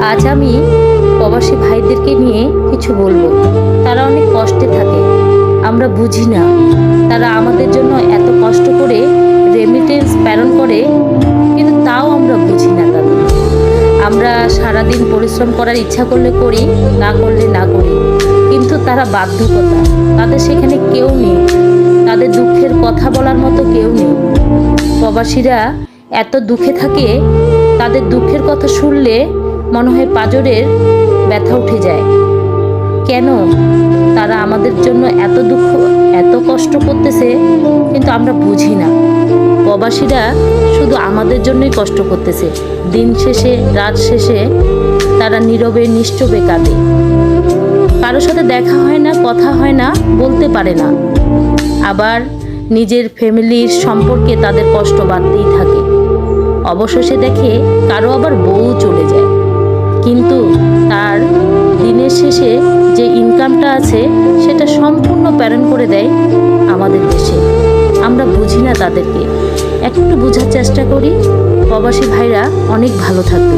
আজ আমি প্রবাসী ভাইদেরকে নিয়ে কিছু বলব। তারা অনেক কষ্টে থাকে। আমরা বুঝি না। তারা আমাদের জন্য এত কষ্ট করে রেমিটেন্স প্রেরণ করে, কিন্তু তাও আমরা বুঝি না তাদের। আমরা সারাদিন পরিশ্রম করার ইচ্ছা করলে করি, না করলে না করি। কিন্তু তারা বাধ্যকতা। তাদের সেখানে কেউ নেই। তাদের দুঃখের কথা বলার মতো কেউ নেই। প্রবাসীরা এত দুঃখে থাকে, তাদের দুঃখের কথা শুনলে মনে হয় পাজরের ব্যথা উঠে যায়। কেন? তারা আমাদের জন্য এত দুঃখ, এত কষ্ট করতেছে, কিন্তু আমরা বুঝি না। প্রবাসীরা শুধু আমাদের জন্যই কষ্ট করতেছে। দিন শেষে, রাত শেষে তারা নীরবে নিশ্চবে কাঁদে। কারোর সাথে দেখা হয় না, কথা হয় না, বলতে পারে না। আবার নিজের ফ্যামিলির সম্পর্কে তাদের কষ্ট বাড়তেই থাকে। অবশেষে দেখে কারও আবার বউ চলে যায়। কিন্তু তার দিনের শেষে যে ইনকামটা আছে, সেটা সম্পূর্ণ প্যারেন্ট করে দেয় আমাদের দেশে। আমরা বুঝি না তাদেরকে। একটু বোঝার চেষ্টা করি, প্রবাসী ভাইরা অনেক ভালো থাকবে